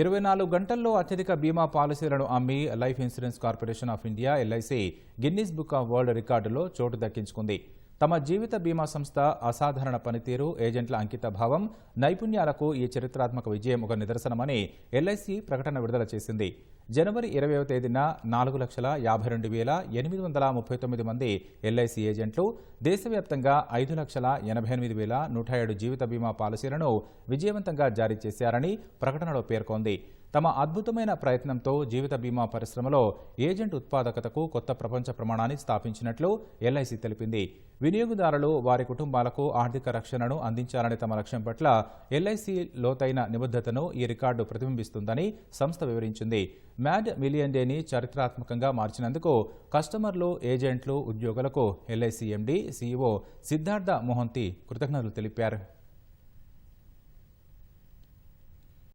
ఇరవై నాలుగు గంటల్లో అత్యధిక బీమా పాలసీలను అమ్మి life insurance corporation of India LIC Guinness book of world రికార్డులో చోటు దక్కించుకుంది. తమ జీవిత బీమా సంస్థ అసాధారణ పనితీరు ఏజెంట్ల అంకిత భావం నైపుణ్యాలకు ఈ చరిత్రాత్మక విజయం ఒక నిదర్శనమని ఎల్ఐసి ప్రకటన విడుదల చేసింది. జనవరి ఇరవైవ తేదీన నాలుగు లక్షల యాభై రెండు వేల ఎనిమిది వందల ముప్పై తొమ్మిది మంది ఎల్ఐసి ఏజెంట్లు దేశవ్యాప్తంగా ఐదు లక్షల ఎనభై ఎనిమిది వేల నూట ఏడు జీవిత బీమా పాలసీలను విజయవంతంగా జారీ చేశారని ప్రకటనలో పేర్కొంది. తమ అద్భుతమైన ప్రయత్నంతో జీవిత బీమా పరిశ్రమలో ఏజెంట్ ఉత్పాదకతకు కొత్త ప్రపంచ ప్రమాణాన్ని స్థాపించినట్లు ఎల్ఐసి తెలిపింది. వినియోగదారులు వారి కుటుంబాలకు ఆర్థిక రక్షణను అందించాలనే తమ లక్ష్యం పట్ల ఎల్ఐసి లోతైన నిబద్ధతను ఈ రికార్డు ప్రతిబింబిస్తుందని సంస్థ వివరించింది. మ్యాడ్ మిలియన్ డేని చరిత్రాత్మకంగా మార్చినందుకు కస్టమర్లు ఏజెంట్లు ఉద్యోగులకు LIC MD CEO Siddhartha Mohanty కృతజ్ఞతలు తెలిపారు.